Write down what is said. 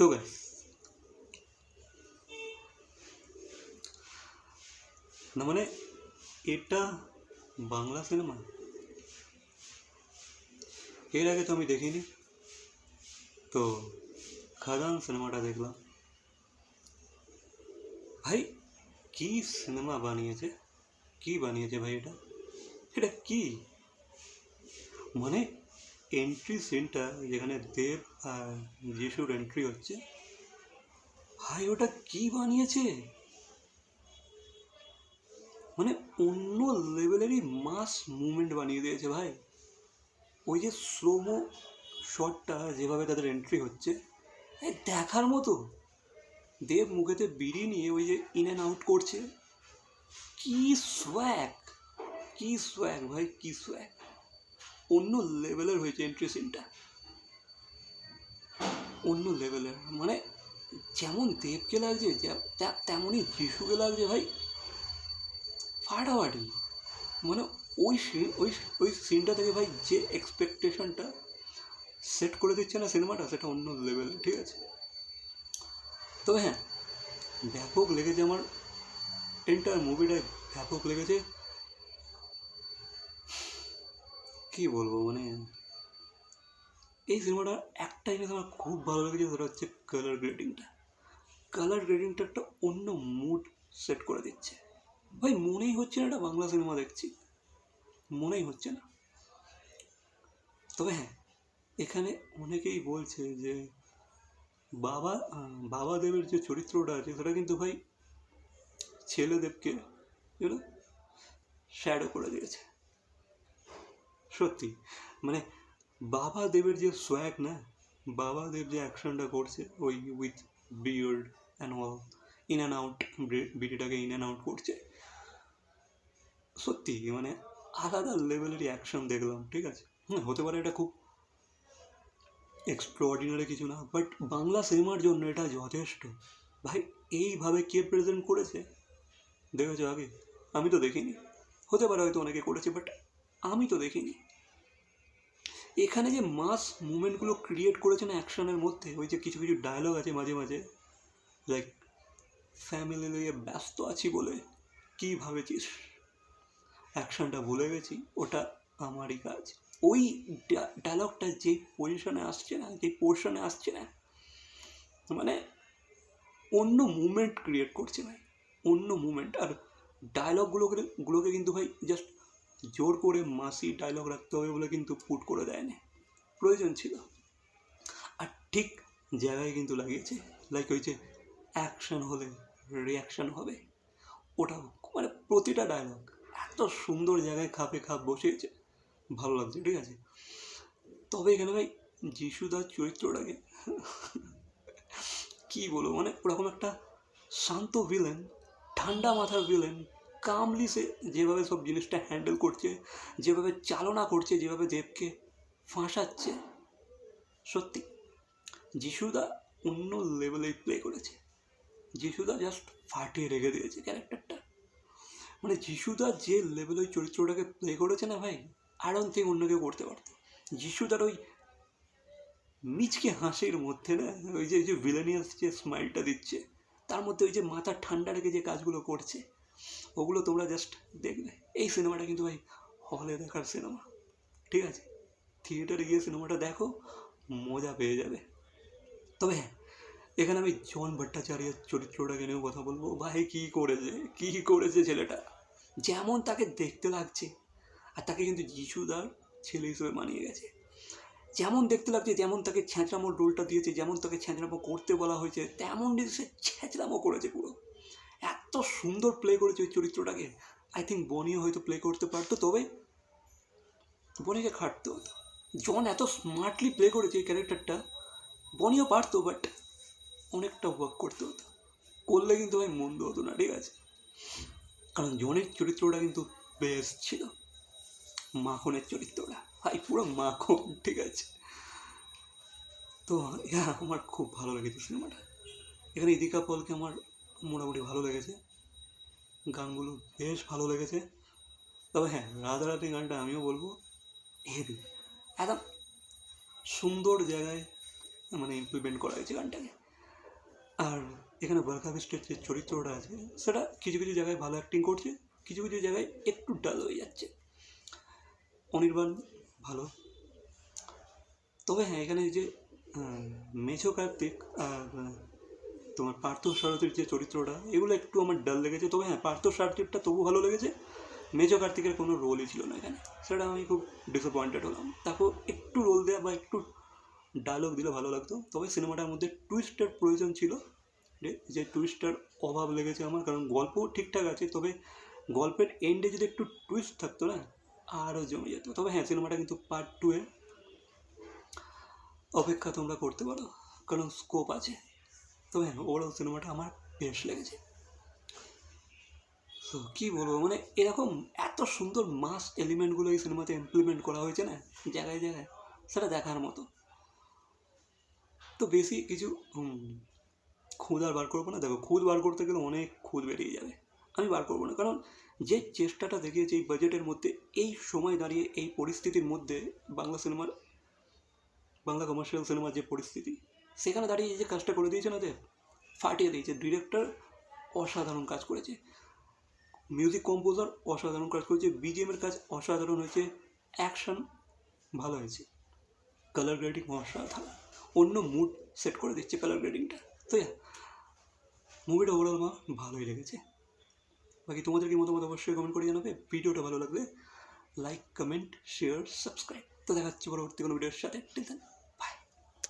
তো গাইস না মানে এটা বাংলা সিনেমা এর আগে তো আমি দেখিনি তো খাদান সিনেমাটা দেখলাম ভাই কি সিনেমা বানিয়েছে কি বানিয়েছে ভাই এটা এটা কি মানে এন্ট্রি সিনটা যেখানে দেব আর যিশুর এন্ট্রি হচ্ছে। ভাই, ওটা কি বানিয়েছে? মানে অন্য লেভেলেরই মাস মুভমেন্ট বানিয়ে দিয়েছে ভাই। ওই যে স্লোমো শটটা যেভাবে তাদের এন্ট্রি হচ্ছে দেখার মতো। দেব মুখেতে বিড়ি নিয়ে ওই যে ইন অ্যান্ড আউট করছে। কি সোয়াক কি সোয়াক ভাই, কি সোয়াক অন্য লেভেলের হয়েছে এন্ট্রি সিনটা অন্য লেভেলের মানে যেমন দেবকে লাগছে তেমনই যিশুকে লাগছে ভাই। ফাটাফাটি। মানে ওই সিন ওই ওই সিনটা থেকে ভাই যে এক্সপেকটেশনটা সেট করে দিচ্ছে না সিনেমাটা সেটা অন্য লেভেলে ঠিক আছে? তবে হ্যাঁ ব্যাপক লেগেছে আমার এন্টার মুভিটায় ব্যাপক লেগেছে। কি বলব মানে এই সিনেমাটা একটা জিনিস আমার খুব ভালো লেগেছে, সেটা হচ্ছে কালার গ্রেডিংটা কালার গ্রেডিংটা একটা অন্য মুড সেট করে দিচ্ছে। ভাই, মনেই হচ্ছে না এটা বাংলা সিনেমা দেখছি। মনেই হচ্ছে না। তবে হ্যাঁ এখানে অনেকেই বলছে যে বাবা বাবা দেবের যে চরিত্রটা আছে, সেটা কিন্তু ভাই ছেলেদেবকে শ্যাডো করে দিয়েছে। সত্যি। মানে বাবা দেবের যে সোয়াগ না, বাবা দেব যে অ্যাকশনটা করছে, ওই with beard and all in and out বিটিটাকে in and out করছে। সত্যি মানে আলাদা লেভেলেরই অ্যাকশন দেখলাম, ঠিক আছে? হুম, হতে পারে এটা খুব এক্সট্রাঅর্ডিনারি কিছু না বাট বাংলা সিনেমার জন্য এটা যথেষ্ট। ভাই, এইভাবে কে প্রেজেন্ট করেছে? দেখেছ আগে? আমি তো দেখিনি। হতে পারে হয়তো অনেকে করেছে বাট আমি তো দেখিনি। এখানে যে মাস মুভমেন্টগুলো ক্রিয়েট করেছে না অ্যাকশনের মধ্যে, ওই যে কিছু কিছু ডায়লগ আছে মাঝে মাঝে লাইক ফ্যামিলি নিয়ে ব্যস্ত আছি বলে কী ভাবেছিস? অ্যাকশনটা ভুলে গেছি, ওটা আমারই কাজ। ওই ডায়লগটা যে পজিশনে আসছে না, যে পোর্শনে আসছে না মানে অন্য মুভমেন্ট ক্রিয়েট করছে ভাই। অন্য মুভমেন্ট আর ডায়লগগুলোকে গুলোকে কিন্তু ভাই জাস্ট জোর করে মাসি ডায়লগ রাখতে হবে বলে কিন্তু পুট করে দেয়নি। প্রয়োজন ছিল। আর ঠিক জায়গায় কিন্তু লাগিয়েছে। লাইক ওই যে অ্যাকশন হলে রিয়াকশন হবে। ওটা মানে প্রতিটা ডায়লগ এত সুন্দর জায়গায় খাপে খাপ বসিয়েছে। ভালো লাগছে, ঠিক আছে? তবে এখানে ভাই যিশুদার চরিত্রটাকে কি বলব মানে ওরকম একটা শান্ত ভিলেন ঠান্ডা মাথার ভিলেন কামলি সে যেভাবে সব জিনিসটা হ্যান্ডেল করছে, যেভাবে চালনা করছে, যেভাবে দেবকে ফাঁসাচ্ছে, সত্যি, যিশুদা অন্য লেভেলে প্লে করেছে। যিশুদা জাস্ট ফাটিয়ে রেখে দিয়েছে ক্যারেক্টারটা মানে যিশুদা যে লেভেলে ওই চরিত্রটাকে প্লে করেছে না ভাই আর অন থেকে অন্য কেউ করতে পারতো। যিশুদার ওই মিচকে হাসির মধ্যে না, ওই যে ওই যে ভিলেনিয়াস যে স্মাইলটা দিচ্ছে, তার মধ্যে ওই যে মাথা ঠান্ডা রেখে যে কাজগুলো করছে ওগুলো তোমরা জাস্ট দেখবে। এই সিনেমাটা কিন্তু ভাই হলে দেখার সিনেমা ঠিক আছে? থিয়েটারে গিয়ে সিনেমাটা দেখো, মজা পেয়ে যাবে। তবে হ্যাঁ এখানে আমি জন ভট্টাচার্যের চরিত্রটাকে নিয়েও কথা বলব। ভাই, কী করেছে? কী করেছে ছেলেটা? যেমন তাকে দেখতে লাগছে, আর তাকে কিন্তু যিশুদার ছেলে হিসেবে মানিয়ে গেছে। যেমন দেখতে লাগছে, যেমন তাকে ছ্যাঁচড়ামোর রোলটা দিয়েছে, যেমন তাকে ছ্যাঁচড়ামো করতে বলা হয়েছে, তেমন সে ছ্যাঁচড়ামো করেছে পুরো। এত সুন্দর প্লে করেছে ওই চরিত্রটাকে। আই থিঙ্ক বনিও হয়তো প্লে করতে পারতো, তবে বনিকে খাটতে হতো। জন এত স্মার্টলি প্লে করেছে এই ক্যারেক্টারটা বনিও পারতো বাট অনেকটা ওয়ার্ক করতে হতো। করলে কিন্তু ভাই মন্দ হতো না, ঠিক আছে? কারণ জনের চরিত্রটা কিন্তু বেস্ট ছিল। মাখনের চরিত্রটা। ভাই, পুরো মাখন, ঠিক আছে? তো হ্যাঁ আমার খুব ভালো লেগেছে সিনেমাটা এখানে ইদিকা পলকে আমার মোটামুটি ভালো লেগেছে। গানগুলো বেশ ভালো লেগেছে। তবে হ্যাঁ রাধারাতি গানটা আমিও বলব হেভি একদম সুন্দর জায়গায় মানে ইমপ্লিমেন্ট করা হয়েছে গানটাকে। আর এখানে বরখা বিস্টের যে চরিত্রটা আছে, সেটা কিছু কিছু জায়গায় ভালো অ্যাক্টিং করছে, কিছু কিছু জায়গায় একটু ডাল হয়ে যাচ্ছে। অনির্বাণ ভালো। তবে হ্যাঁ এখানে যে মেছো কার্তিক আর তোমার পার্থ সারথীর যে চরিত্রটা, এগুলো একটু আমার ডাল লেগেছে। তবে হ্যাঁ পার্থ সারথীরটা তবু ভালো লেগেছে, মেজো কার্তিকের কোনো রোলই ছিল না এখানে। সেটা আমি খুব ডিসঅ্যাপয়েন্টেড হলাম। তারপর একটু রোল দেওয়া বা একটু ডায়লগ দিলে ভালো লাগতো। তবে সিনেমাটার মধ্যে টুইস্টের প্রয়োজন ছিল, যে- টুইস্টার অভাব লেগেছে আমার, কারণ গল্প ঠিকঠাক আছে। তবে গল্পের এন্ডে যদি একটু টুইস্ট থাকতো না, আরও জমে যেত। তবে হ্যাঁ সিনেমাটা কিন্তু পার্ট টু এ অপেক্ষা তোমরা করতে পারো, কারণ স্কোপ আছে। তবে হ্যাঁ ওভারঅল সিনেমাটা আমার বেশ লেগেছে। তো কী বলব মানে এরকম এত সুন্দর মাস এলিমেন্টগুলো এই সিনেমাতে ইমপ্লিমেন্ট করা হয়েছে না, জায়গায় জায়গায়, সেটা দেখার মতো। তো বেশি কিছু খুদ আর বার করব না। দেখো খুদ বার করতে গেলে অনেক খুদ বেরিয়ে যাবে। আমি বার করব না, কারণ যে চেষ্টাটা দেখিয়েছে এই বাজেটের মধ্যে, এই সময় দাঁড়িয়ে, এই পরিস্থিতির মধ্যে বাংলা সিনেমার বাংলা কমার্শিয়াল সিনেমার যে পরিস্থিতি সেখানে দাঁড়িয়ে যে কাজটা করে দিয়েছে না দেব ফাটিয়ে দিয়েছে। ডিরেক্টর অসাধারণ কাজ করেছে। মিউজিক কম্পোজার অসাধারণ কাজ করেছে। বিজিএমের কাজ অসাধারণ হয়েছে। অ্যাকশন ভালো হয়েছে। কালার গ্রেডিং অসাধারণ। অন্য মুড সেট করে দিচ্ছে কালার গ্রেডিংটা তো মুভিটা ওভারঅল আমার ভালোই লেগেছে। বাকি তোমাদের কি মতামত অবশ্যই কমেন্ট করে জানাবে। ভিডিওটা ভালো লাগলে লাইক কমেন্ট শেয়ার সাবস্ক্রাইব তো দেখা দেখাচ্ছি পরবর্তী কোনো ভিডিওর সাথে। টিল